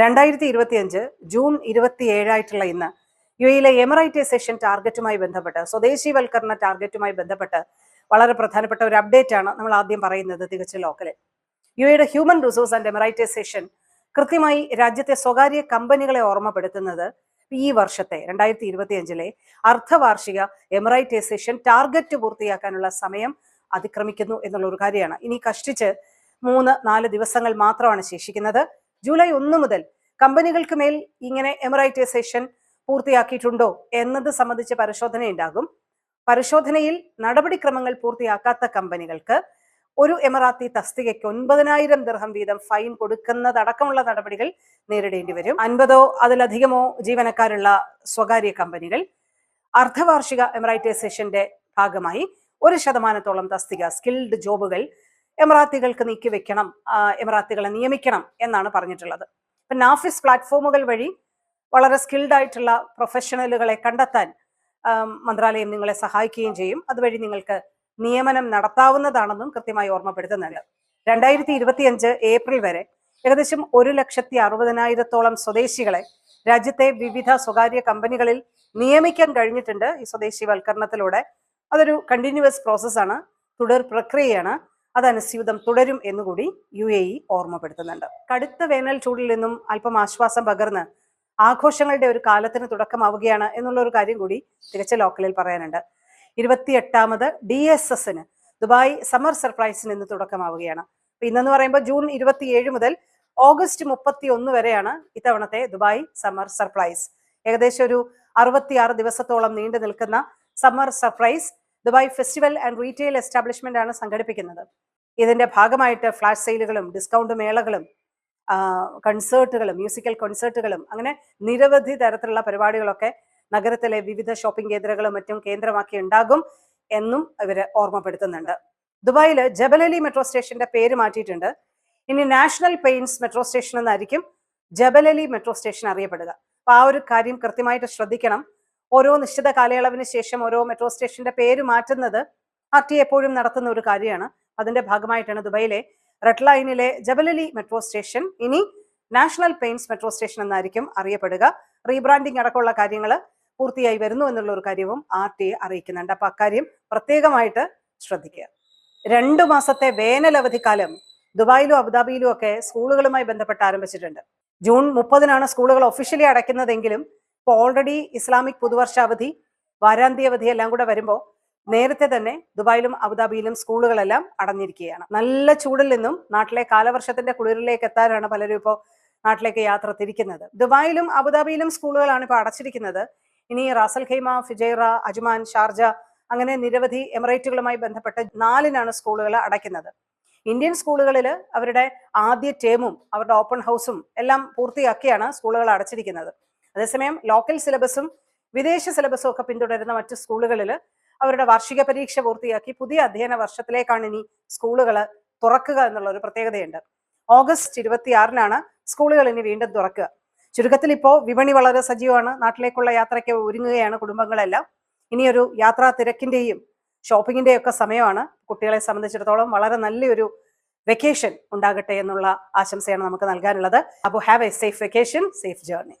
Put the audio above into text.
രണ്ടായിരത്തി ഇരുപത്തിയഞ്ച് ജൂൺ ഇരുപത്തി ഏഴായിട്ടുള്ള ഇന്ന് യു എയിലെ എമറൈറ്റൈസേഷൻ ടാർഗറ്റുമായി ബന്ധപ്പെട്ട് സ്വദേശീവൽക്കരണ ടാർഗറ്റുമായി ബന്ധപ്പെട്ട് വളരെ പ്രധാനപ്പെട്ട ഒരു അപ്ഡേറ്റ് ആണ് നമ്മൾ ആദ്യം പറയുന്നത് തികച്ച ലോക്കലിൽ യു എയുടെ ഹ്യൂമൻ റിസോഴ്സ് ആൻഡ് എമറൈറ്റൈസേഷൻ കൃത്യമായി രാജ്യത്തെ സ്വകാര്യ കമ്പനികളെ ഓർമ്മപ്പെടുത്തുന്നത് ഈ വർഷത്തെ രണ്ടായിരത്തി ഇരുപത്തിയഞ്ചിലെ അർദ്ധവാർഷിക എമറൈറ്റൈസേഷൻ ടാർഗറ്റ് പൂർത്തിയാക്കാനുള്ള സമയം അതിക്രമിക്കുന്നു എന്നുള്ള ഒരു കാര്യമാണ്. ഇനി കഷ്ടിച്ച് മൂന്ന് നാല് ദിവസങ്ങൾ മാത്രമാണ് ശേഷിക്കുന്നത്. ജൂലൈ ഒന്ന് മുതൽ കമ്പനികൾക്ക് മേൽ ഇങ്ങനെ എമറൈറ്റൈസേഷൻ പൂർത്തിയാക്കിയിട്ടുണ്ടോ എന്നത് സംബന്ധിച്ച് പരിശോധന ഉണ്ടാകും പരിശോധനയിൽ നടപടിക്രമങ്ങൾ പൂർത്തിയാക്കാത്ത കമ്പനികൾക്ക് ഒരു എമറാത്തി തസ്തികയ്ക്ക് ഒൻപതിനായിരം ദിർഹം വീതം ഫൈൻ കൊടുക്കുന്നതടക്കമുള്ള നടപടികൾ നേരിടേണ്ടി വരും. അൻപതോ അതിലധികമോ ജീവനക്കാരുള്ള സ്വകാര്യ കമ്പനികൾ അർദ്ധവാർഷിക എമറൈറ്റൈസേഷന്റെ ഭാഗമായി ഒരു ശതമാനത്തോളം തസ്തിക സ്കിൽഡ് ജോബുകൾ എമറാത്തികൾക്ക് നീക്കിവെക്കണം വെക്കണം എമറാത്തികളെ നിയമിക്കണം എന്നാണ് പറഞ്ഞിട്ടുള്ളത്. ഇപ്പം നാഫിസ് പ്ലാറ്റ്ഫോമുകൾ വഴി വളരെ സ്കിൽഡ് ആയിട്ടുള്ള പ്രൊഫഷണലുകളെ കണ്ടെത്താൻ മന്ത്രാലയം നിങ്ങളെ സഹായിക്കുകയും ചെയ്യും. അതുവഴി നിങ്ങൾക്ക് നിയമനം നടത്താവുന്നതാണെന്നും കൃത്യമായി ഓർമ്മപ്പെടുത്തുന്നുണ്ട്. രണ്ടായിരത്തി ഇരുപത്തിയഞ്ച് ഏപ്രിൽ വരെ ഏകദേശം ഒരു ലക്ഷത്തി അറുപതിനായിരത്തോളം സ്വദേശികളെ രാജ്യത്തെ വിവിധ സ്വകാര്യ കമ്പനികളിൽ നിയമിക്കാൻ കഴിഞ്ഞിട്ടുണ്ട് ഈ സ്വദേശിവൽക്കരണത്തിലൂടെ. അതൊരു കണ്ടിന്യൂസ് പ്രോസസ്സാണ് തുടർ പ്രക്രിയയാണ്. അത് അനുസ്യൂതം തുടരും എന്നുകൂടി യു എ ഇ ഓർമ്മപ്പെടുത്തുന്നുണ്ട്. കടുത്ത വേനൽ ചൂടിൽ നിന്നും അല്പം ആശ്വാസം പകർന്ന് ആഘോഷങ്ങളുടെ ഒരു കാലത്തിന് തുടക്കമാവുകയാണ് എന്നുള്ള ഒരു കാര്യം കൂടി തിരച്ച ലോക്കലിൽ പറയാനുണ്ട്. ഇരുപത്തിയെട്ടാമത് ഡി എസ് എസിന് ദുബായ് സമ്മർ സർപ്രൈസിന് ഇന്ന് തുടക്കമാവുകയാണ്. അപ്പൊ ഇന്നെന്ന് പറയുമ്പോൾ ജൂൺ ഇരുപത്തിയേഴ് മുതൽ ഓഗസ്റ്റ് മുപ്പത്തി ഒന്ന് വരെയാണ് ഇത്തവണത്തെ ദുബായ് സമ്മർ സർപ്രൈസ്. ഏകദേശം ഒരു അറുപത്തിയാറ് ദിവസത്തോളം നീണ്ടു നിൽക്കുന്ന summer surprise Dubai festival and retail establishment ആണ് സംഘടിപ്പിക്കുന്നത്. ഇതിന്റെ ഭാഗമായിട്ട് ഫ്ലാഷ് സെയിലുകളും ഡിസ്കൗണ്ട് മേളകളും കൺസേർട്ടുകളും മ്യൂസിക്കൽ കൺസേർട്ടുകളും അങ്ങനെ നിരവധി തരത്തിലുള്ള പരിപാടികളൊക്കെ നഗരത്തിലെ വിവിധ ഷോപ്പിംഗ് കേന്ദ്രങ്ങളും മറ്റും കേന്ദ്രമാക്കി ഉണ്ടാകും എന്നും ഇവർ ഓർമ്മപ്പെടുത്തുന്നുണ്ട്. ദുബായിൽ ജബലലി മെട്രോ സ്റ്റേഷന്റെ പേര് മാറ്റിയിട്ടുണ്ട്. ഇനി നാഷണൽ പെയിൻസ് മെട്രോ സ്റ്റേഷൻ എന്നായിരിക്കും ജബലലി മെട്രോ സ്റ്റേഷൻ അറിയപ്പെടുക. അപ്പൊ ആ ഒരു കാര്യം കൃത്യമായിട്ട് ശ്രദ്ധിക്കണം. ഓരോ നിശ്ചിത കാലയളവിന് ശേഷം ഓരോ മെട്രോ സ്റ്റേഷന്റെ പേര് മാറ്റുന്നത് ആർ ടി എപ്പോഴും നടത്തുന്ന ഒരു കാര്യമാണ്. അതിന്റെ ഭാഗമായിട്ടാണ് ദുബൈയിലെ റെഡ് ലൈനിലെ ജബലലി മെട്രോ സ്റ്റേഷൻ ഇനി നാഷണൽ പെയിൻസ് മെട്രോ സ്റ്റേഷൻ എന്നായിരിക്കും അറിയപ്പെടുക. റീബ്രാൻഡിംഗ് അടക്കമുള്ള കാര്യങ്ങൾ പൂർത്തിയായി വരുന്നു എന്നുള്ള ഒരു കാര്യവും ആർ ടി എ അറിയിക്കുന്നുണ്ട്. അപ്പൊ അക്കാര്യം പ്രത്യേകമായിട്ട് ശ്രദ്ധിക്കുക. രണ്ടു മാസത്തെ വേനൽ അവധിക്കാലം ദുബായിലും അബുദാബിയിലും ഒക്കെ സ്കൂളുകളുമായി ബന്ധപ്പെട്ട് ആരംഭിച്ചിട്ടുണ്ട്. ജൂൺ മുപ്പതിനാണ് സ്കൂളുകൾ ഒഫീഷ്യലി അടയ്ക്കുന്നതെങ്കിലും ഇപ്പോൾ ഓൾറെഡി ഇസ്ലാമിക് പുതുവർഷാവധി വാരാന്ത്യ അവധി എല്ലാം കൂടെ വരുമ്പോൾ നേരത്തെ തന്നെ ദുബായിലും അബുദാബിയിലും സ്കൂളുകളെല്ലാം അടഞ്ഞിരിക്കുകയാണ്. നല്ല ചൂടിൽ നിന്നും നാട്ടിലെ കാലവർഷത്തിന്റെ കുളിരിലേക്ക് എത്താനാണ് പലരും ഇപ്പോൾ നാട്ടിലേക്ക് യാത്ര തിരിക്കുന്നത്. ദുബായിലും അബുദാബിയിലും സ്കൂളുകളാണ് ഇപ്പോൾ അടച്ചിരിക്കുന്നത്. ഇനി Ras al Khaimah Fujairah Ajman Sharjah അങ്ങനെ നിരവധി എമിറേറ്റുകളുമായി ബന്ധപ്പെട്ട് നാലിനാണ് സ്കൂളുകൾ അടയ്ക്കുന്നത്. ഇന്ത്യൻ സ്കൂളുകളിൽ അവരുടെ ആദ്യ ടേമും അവരുടെ ഓപ്പൺ ഹൗസും എല്ലാം പൂർത്തിയാക്കിയാണ് സ്കൂളുകൾ അടച്ചിരിക്കുന്നത്. അതേസമയം ലോക്കൽ സിലബസും വിദേശ സിലബസും ഒക്കെ പിന്തുടരുന്ന മറ്റ് സ്കൂളുകളിൽ അവരുടെ വാർഷിക പരീക്ഷ പൂർത്തിയാക്കി പുതിയ അധ്യയന വർഷത്തിലേക്കാണ് ഇനി സ്കൂളുകൾ തുറക്കുക എന്നുള്ള ഒരു പ്രത്യേകതയുണ്ട്. ഓഗസ്റ്റ് ഇരുപത്തിയാറിനാണ് സ്കൂളുകൾ ഇനി വീണ്ടും തുറക്കുക. ചുരുക്കത്തിൽ ഇപ്പോൾ വിപണി വളരെ സജീവമാണ്. നാട്ടിലേക്കുള്ള യാത്രയ്ക്ക് ഒരുങ്ങുകയാണ് കുടുംബങ്ങളെല്ലാം. ഇനിയൊരു യാത്രാ തിരക്കിന്റെയും ഷോപ്പിങ്ങിന്റെയും ഒക്കെ സമയമാണ്. കുട്ടികളെ സംബന്ധിച്ചിടത്തോളം വളരെ നല്ലൊരു വെക്കേഷൻ ഉണ്ടാകട്ടെ എന്നുള്ള ആശംസയാണ് നമുക്ക് നൽകാനുള്ളത്. അപ്പോൾ have a safe vacation safe journey